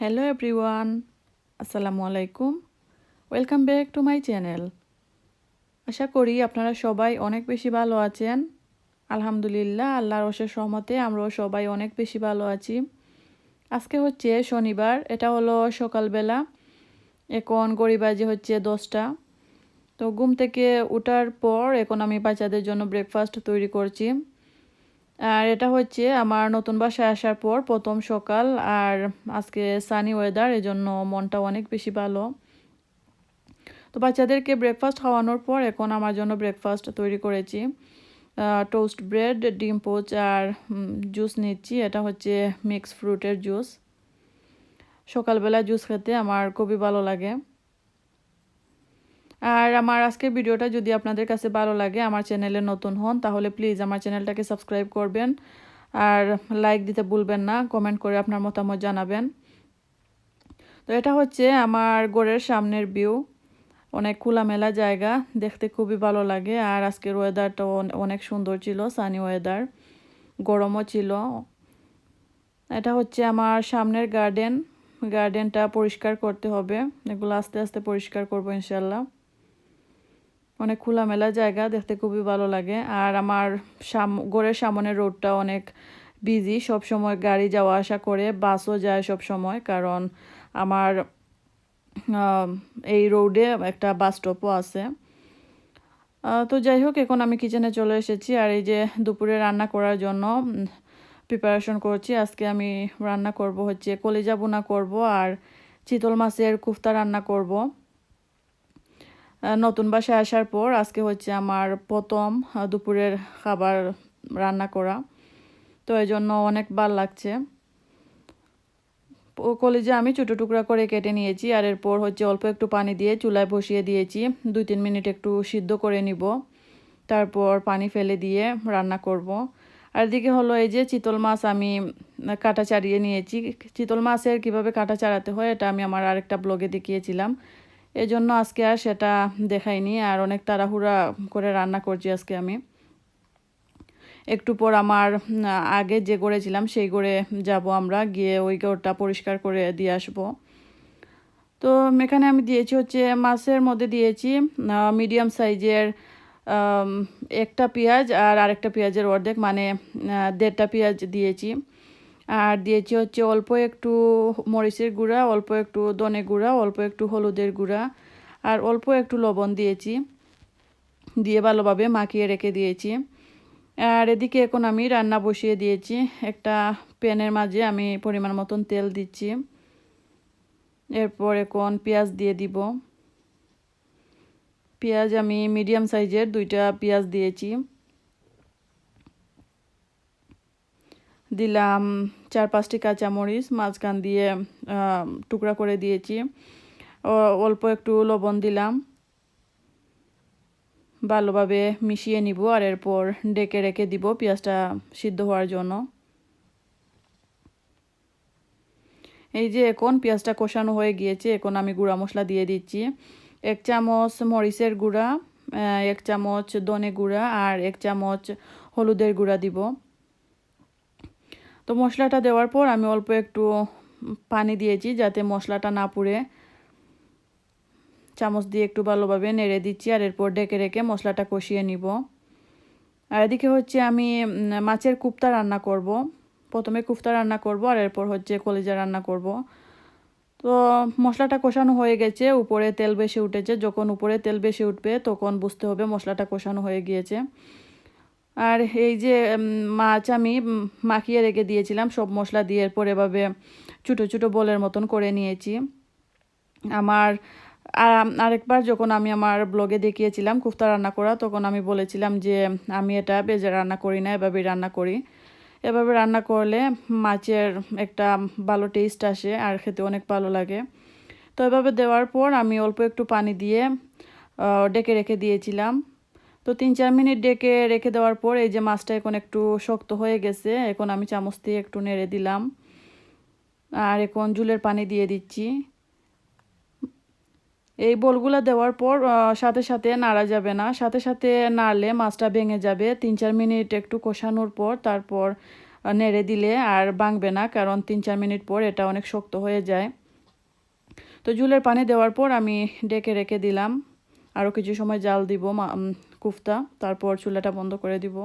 Hello everyone আসসালামু আলাইকুম welcome back to my channel আশা করি আপনারা সবাই অনেক বেশি ভালো আছেন। আলহামদুলিল্লাহ, আল্লাহর অশেষ সহমতে আমরাও সবাই অনেক বেশি ভালো আছি। আজকে হচ্ছে শনিবার, এটা হলো সকালবেলা। এখন গড়িবাজি হচ্ছে দশটা। তো ঘুম থেকে ওঠার পর এখন আমি বাচ্চাদের জন্য ব্রেকফাস্ট তৈরি করছি। আর এটা হচ্ছে আমার নতুন বাসায় আসার পর প্রথম সকাল, আর আজকে সানি ওয়েদার এজন্য মনটা অনেক বেশি ভালো। তো বাচ্চাদেরকে ব্রেকফাস্ট খাওয়ানোর পর এখন আমার জন্য ব্রেকফাস্ট তৈরি করেছি। টোস্ট ব্রেড ডিম পোচ আর জুস নিচ্ছি। এটা হচ্ছে মিক্স ফ্রুটের জুস সকালবেলা জুস খেতে আমার খুবই ভালো লাগে। আর আমার আজকের ভিডিওটা যদি আপনাদের কাছে ভালো লাগে, আমার চ্যানেলে নতুন হন, তাহলে প্লিজ আমার চ্যানেলটাকে সাবস্ক্রাইব করবেন। আর লাইক দিতে ভুলবেন না, কমেন্ট করে আপনার মতামত জানাবেন। তো এটা হচ্ছে আমার গোড়ের সামনের ভিউ অনেক খোলামেলা জায়গা, দেখতে খুবই ভালো লাগে। আর আজকের ওয়েদারটা অনেক সুন্দর ছিল সানি ওয়েদার গরমও ছিল। এটা হচ্ছে আমার সামনের গার্ডেন গার্ডেনটা পরিষ্কার করতে হবে। এগুলো আস্তে আস্তে পরিষ্কার করব ইনশাল্লাহ অনেক খোলামেলা জায়গা, দেখতে খুবই ভালো লাগে। আর আমার সাম, ঘরের সামনের রোডটা অনেক বিজি সব সময় গাড়ি যাওয়া আসা করে বাসও যায় সব সময়। কারণ আমার এই রোডে একটা বাস স্টপও আছে। তো যাই হোক, এখন আমি কিচেনে চলে এসেছি। আর এই যে দুপুরে রান্না করার জন্য প্রিপারেশন করছি। আজকে আমি রান্না করব হচ্ছে কলিজা বোনা করব আর চিতল মাছের কুফতা রান্না করব। নতুন বাসায় আসার পর আজকে হচ্ছে আমার প্রথম দুপুরের খাবার রান্না করা। তো এই জন্য অনেক ভালো লাগছে। কলেজে আমি ছোটো টুকরা করে কেটে নিয়েছি আর এরপর হচ্ছে অল্প একটু পানি দিয়ে চুলায় বসিয়ে দিয়েছি। দুই তিন মিনিট একটু সিদ্ধ করে নিব। তারপর পানি ফেলে দিয়ে রান্না করব। আর এদিকে হলো এই যে চিতল মাছ আমি কাটা চাড়িয়ে নিয়েছি। চিতল মাছের কীভাবে কাটা চাড়াতে হয় এটা আমি আমার আরেকটা ব্লগে দেখিয়েছিলাম। এজন্য আজকে আর সেটা দেখাইনি, আর অনেক তাড়াহুড়া করে রান্না করছি আজকে আমি। একটু পর আমার আগে যে গড়েছিলাম সেই গড়ে যাব আমরা, গিয়ে ওই গড়টা পরিষ্কার করে দিয়ে আসব। তো এখানে আমি দিয়েছি হচ্ছে মাছের মধ্যে দিয়েছি মিডিয়াম সাইজের একটা পেঁয়াজ আর আরেকটা পেঁয়াজের অর্ধেক মানে দেড়টা পেঁয়াজ দিয়েছি। আর দিয়েছি হচ্ছে অল্প একটু মরিচের গুঁড়া, অল্প একটু দনে গুঁড়া, অল্প একটু হলুদের গুঁড়া আর অল্প একটু লবণ দিয়েছি। দিয়ে ভালোভাবে মাখিয়ে রেখে দিয়েছি। আর এদিকে এখন আমি রান্না বসিয়ে দিয়েছি। একটা প্যানের মাঝে আমি পরিমাণ মতন তেল দিচ্ছি। এরপর এখন পেঁয়াজ দিয়ে দিব। পেঁয়াজ আমি মিডিয়াম সাইজের দুইটা পেঁয়াজ দিয়েছি। দিলাম চার পাঁচটি কাঁচামরিচ, মাঝখান দিয়ে টুকরা করে দিয়েছি। অল্প একটু লবণ দিলাম। ভালোভাবে মিশিয়ে নিব আর এরপর ডেকে রেখে দিব পেঁয়াজটা সিদ্ধ হওয়ার জন্য। এই যে এখন পেঁয়াজটা কষানো হয়ে গিয়েছে, এখন আমি গুঁড়া মশলা দিয়ে দিচ্ছি। এক চামচ মরিচের গুঁড়া এক চামচ দনে গুঁড়া আর এক চামচ হলুদের গুঁড়া দিব। তো মশলাটা দেওয়ার পর আমি অল্প একটু পানি দিয়েছি যাতে মশলাটা না পুড়ে। চামচ দিয়ে একটু ভালোভাবে নেড়ে দিচ্ছি আর এরপর ডেকে রেখে মশলাটা কষিয়ে নিব। আর এদিকে হচ্ছে আমি মাছের কুপ্তা রান্না করব। প্রথমে কুফতা রান্না করব আর এরপর হচ্ছে কলিজা রান্না করব। তো মশলাটা কষানো হয়ে গেছে, উপরে তেল বেশি উঠেছে। যখন উপরে তেল বেশি উঠবে তখন বুঝতে হবে মশলাটা কষানো হয়ে গিয়েছে। আর এই যে মাছ আমি মাখিয়ে রেখে দিয়েছিলাম। সব মশলা দিয়ে এরপর এভাবে ছোটো ছোটো বলের মতন করে নিয়েছি। আমার আরেকবার যখন আমি আমার ব্লগে দেখিয়েছিলাম কুফতা রান্না করা, তখন আমি বলেছিলাম যে, আমি এটা বেজে রান্না করি না, এভাবেই রান্না করি। এভাবে রান্না করলে মাছের একটা ভালো টেস্ট আসে আর খেতে অনেক ভালো লাগে। তো এভাবে দেওয়ার পর আমি অল্প একটু পানি দিয়ে ডেকে রেখে দিয়েছিলাম। তো তিন চার মিনিট ডেকে রেখে দেওয়ার পর এই যে মাছটা এখন একটু শক্ত হয়ে গেছে, এখন আমি চামচ দিয়ে একটু নেড়ে দিলাম। আর এখন জুলের পানি দিয়ে দিচ্ছি। এই বলগুলো দেওয়ার পর সাথে সাথে নাড়া যাবে না। সাথে সাথে নাড়লে মাছটা ভেঙে যাবে। তিন চার মিনিট একটু কষানোর পর তারপর নেড়ে দিলে আর ভাঙবে না, কারণ তিন চার মিনিট পর এটা অনেক শক্ত হয়ে যায়। তো জুলের পানি দেওয়ার পর আমি ডেকে রেখে দিলাম। আরও কিছু সময় জাল দিব কুফতা, তারপর চুলাটা বন্ধ করে দিব।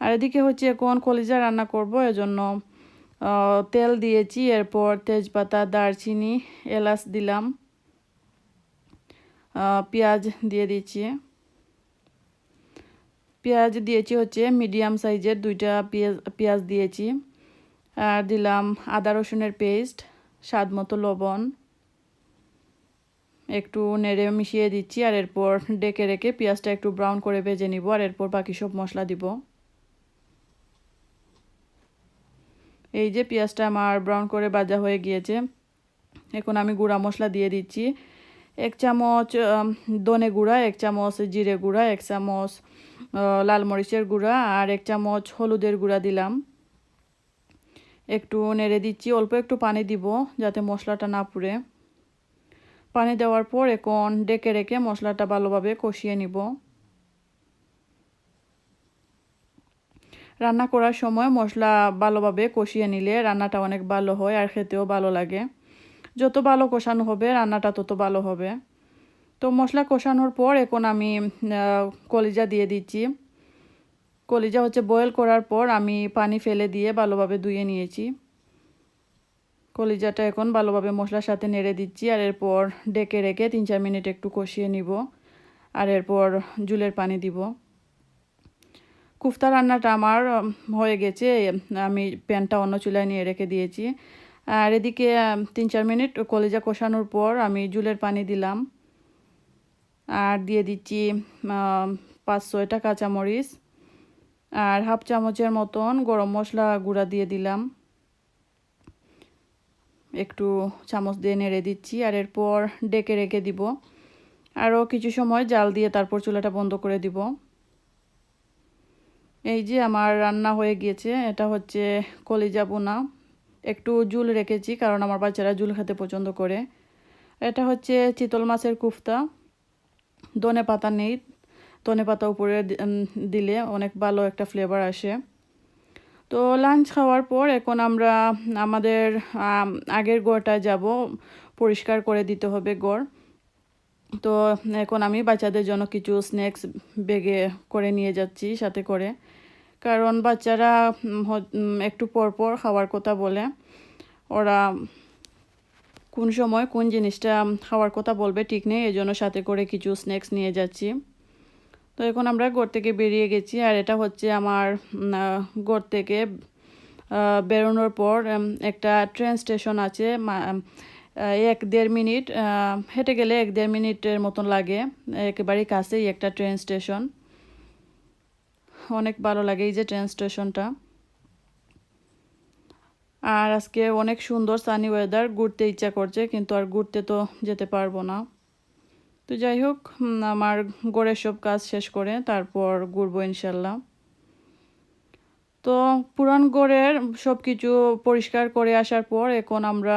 আর এদিকে হচ্ছে এখন কলিজা রান্না করব, এজন্য তেল দিয়েছি, এরপর তেজপাতা, দারচিনি, এলাচ দিলাম। পেঁয়াজ দিয়ে দিচ্ছি। পেঁয়াজ দিয়েছি হচ্ছে মিডিয়াম সাইজের দুইটা পেঁয়াজ পেঁয়াজ দিয়েছি। আর দিলাম আদা রসুনের পেস্ট, স্বাদ মতো লবণ। একটু নেড়ে মিশিয়ে দিচ্ছি আর এরপর ডেকে রেখে পেঁয়াজটা একটু ব্রাউন করে ভেজে নিব আর এরপর বাকি সব মশলা দিব। এই যে পেঁয়াজটা আমার ব্রাউন করে ভাজা হয়ে গিয়েছে, এখন আমি গুঁড়া মশলা দিয়ে দিচ্ছি। এক চামচ দনে গুঁড়া, এক চামচ জিরে গুঁড়া, এক চামচ লাল মরিচের গুঁড়া আর এক চামচ হলুদের গুঁড়া দিলাম। একটু নেড়ে দিচ্ছি, অল্প একটু পানি দিব যাতে মশলাটা না পুড়ে। পানি দেওয়ার পর এখন ডেকে রেখে মশলাটা ভালোভাবে কষিয়ে নিব। রান্না করার সময় মশলা ভালোভাবে কষিয়ে নিলে রান্নাটা অনেক ভালো হয় আর খেতেও ভালো লাগে। যত ভালো কষানো হবে, রান্নাটা তত ভালো হবে। তো মশলা কষানোর পর এখন আমি কলিজা দিয়ে দিচ্ছি। কলিজা হচ্ছে বয়েল করার পর আমি পানি ফেলে দিয়ে ভালোভাবে ধুয়ে নিয়েছি। কলিজাটা এখন ভালোভাবে মশলার সাথে নেড়ে দিচ্ছি আর এরপর ডেকে রেখে তিন চার মিনিট একটু কষিয়ে নিব আর এরপর জুলের পানি দিব। কুফতা রান্নাটা আমার হয়ে গেছে, আমি প্যানটা অন্য চুলায় নিয়ে রেখে দিয়েছি। আর এদিকে তিন চার মিনিট কলিজা কষানোর পর আমি জুলের পানি দিলাম। আর দিয়ে দিচ্ছি পাঁচ ছয়টা কাঁচামরিচ। আর হাফ চামচের মতন গরম মশলা গুঁড়া দিয়ে দিলাম। একটু চামচ দিয়ে নেড়ে দিচ্ছি আর এরপর ডেকে রেখে দিব। আরও কিছু সময় জাল দিয়ে তারপর চুলাটা বন্ধ করে দিব। এই যে আমার রান্না হয়ে গিয়েছে, এটা হচ্ছে কলিজা বোনা। একটু জুল রেখেছি কারণ আমার বাচ্চারা জুল খেতে পছন্দ করে। এটা হচ্ছে চিতল মাছের কুফতা। ধনে পাতা নেই, ধনে পাতা উপরে দিলে অনেক ভালো একটা ফ্লেভার আসে। তো লাঞ্চ খাওয়ার পর এখন আমরা, আমাদের আগের গড়টা যাব। পরিষ্কার করে দিতে হবে গড়। তো এখন আমি বাচ্চাদের জন্য কিছু স্ন্যাক্স বেগে করে নিয়ে যাচ্ছি সাথে করে। কারণ বাচ্চারা একটু পর পর খাওয়ার কথা বলে। ওরা কোন সময় কোন জিনিসটা খাওয়ার কথা বলবে ঠিক নেই এই জন্য সাথে করে কিছু স্ন্যাক্স নিয়ে যাচ্ছি। তো এখন আমরা ঘর থেকে বেরিয়ে গেছি আর এটা হচ্ছে আমার ঘর থেকে বেরোনোর পর একটা ট্রেন স্টেশন আছে এক দেড় মিনিট হেঁটে গেলে এক দেড় মিনিটের মতন লাগে, একেবারেই কাছেই একটা ট্রেন স্টেশন অনেক ভালো লাগে এই যে ট্রেন স্টেশনটা আর আজকে অনেক সুন্দর সানি ওয়েদার ঘুরতে ইচ্ছা করছে, কিন্তু আর ঘুরতে তো যেতে পারব না। তো যাই হোক আমার গড়ের সব কাজ শেষ করে তারপর ঘুরবো ইনশাল্লাহ। তো পুরান গড়ের সব কিছু পরিষ্কার করে আসার পর এখন আমরা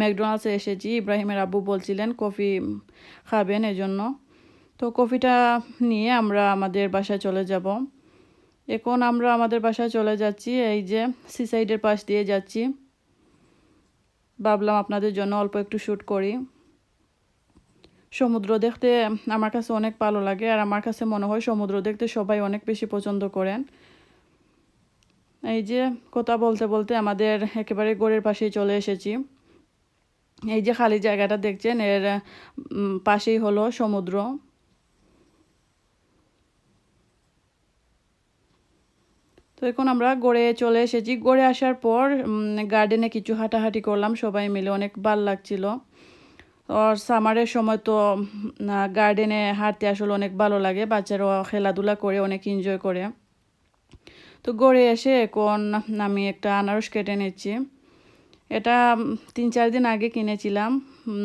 ম্যাকডোনাল্ডসে এসেছি। ইব্রাহিমের আব্বু বলছিলেন, কফি খাবেন এজন্য। তো কফিটা নিয়ে আমরা আমাদের বাসায় চলে যাব। এখন আমরা আমাদের বাসায় চলে যাচ্ছি, এই যে সিসাইডের পাশ দিয়ে যাচ্ছি। ভাবলাম আপনাদের জন্য অল্প একটু শ্যুট করি। সমুদ্র দেখতে আমার কাছে অনেক ভালো লাগে আর আমার কাছে মনে হয় সমুদ্র দেখতে সবাই অনেক বেশি পছন্দ করেন। এই যে কথা বলতে বলতে আমাদের একেবারে গড়ের পাশেই চলে এসেছি। এই যে খালি জায়গাটা দেখছেন, এর পাশেই হলো সমুদ্র। তো এখন আমরা গড়ে চলে এসেছি। গড়ে আসার পর গার্ডেনে কিছু হাঁটাহাঁটি করলাম। সবাই মিলে অনেক ভালো লাগছিল। আর সামারের সময় তো গার্ডেনে হাঁটতে আসলে অনেক ভালো লাগে। বাচ্চারাও খেলাধুলা করে, অনেক এনজয় করে। তো গড়ে এসে এখন আমি একটা আনারস কেটে নিচ্ছি। এটা তিন চার দিন আগে কিনেছিলাম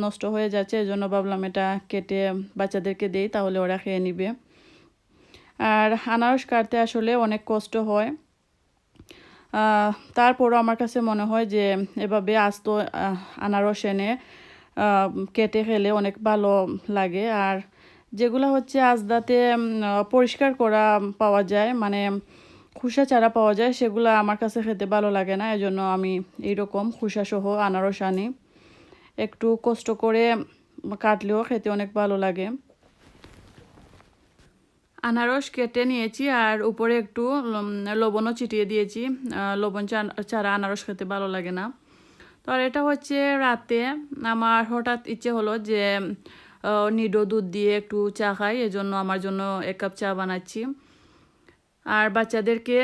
নষ্ট হয়ে যাচ্ছে এই জন্য ভাবলাম এটা কেটে বাচ্চাদেরকে দেই, তাহলে ওরা খেয়ে নিবে। আর আনারস কাটতে আসলে অনেক কষ্ট হয়। তারপরও আমার কাছে মনে হয় যে, এভাবে আস্ত আনারস এনে কেটে খেলে অনেক ভালো লাগে। আর যেগুলো হচ্ছে আজদাতে পরিষ্কার করা পাওয়া যায় মানে খুসা চারা পাওয়া যায়, সেগুলো আমার কাছে খেতে ভালো লাগে না। এজন্য আমি এইরকম খুসা সহ আনারস আনি। একটু কষ্ট করে কাটলেও খেতে অনেক ভালো লাগে। আনারস কেটে নিয়েছি, আর উপরে একটু লবণও চিটিয়ে দিয়েছি। লবণ চারা আনারস খেতে ভালো লাগে না। আর এটা হচ্ছে রাতে আমার হঠাৎ ইচ্ছে হলো যে নিডো দুধ দিয়ে একটু চা খাই, এজন্য আমার জন্য এক কাপ চা বানাচ্ছি। আর বাচ্চাদেরকে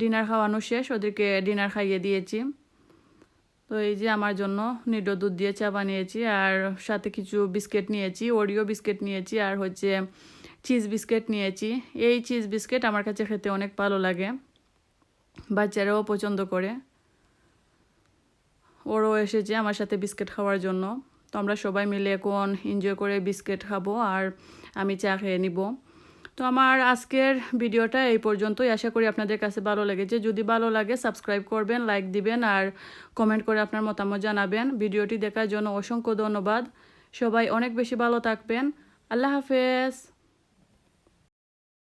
ডিনার খাওয়ানো শেষ, ওদেরকে ডিনার খাইয়ে দিয়েছি। তো এই যে আমার জন্য নিডো দুধ দিয়ে চা বানিয়েছি, আর সাথে কিছু বিস্কিট নিয়েছি, ওরিও বিস্কিট নিয়েছি, আর হচ্ছে চিজ বিস্কিট নিয়েছি। এই চিজ বিস্কিট আমার কাছে খেতে অনেক ভালো লাগে, বাচ্চারাও পছন্দ করে। ওরও এসেছে আমার সাথে বিস্কিট খাওয়ার জন্য। তো আমরা সবাই মিলে এখন এনজয় করে বিস্কিট খাব আর আমি চা খেয়ে নিব। তো আমার আজকের ভিডিওটা এই পর্যন্তই। আশা করি আপনাদের কাছে ভালো লেগেছে। যদি ভালো লাগে সাবস্ক্রাইব করবেন লাইক দিবেন আর কমেন্ট করে আপনার মতামত জানাবেন। ভিডিওটি দেখার জন্য অসংখ্য ধন্যবাদ। সবাই অনেক বেশি ভালো থাকবেন। আল্লাহ হাফেজ।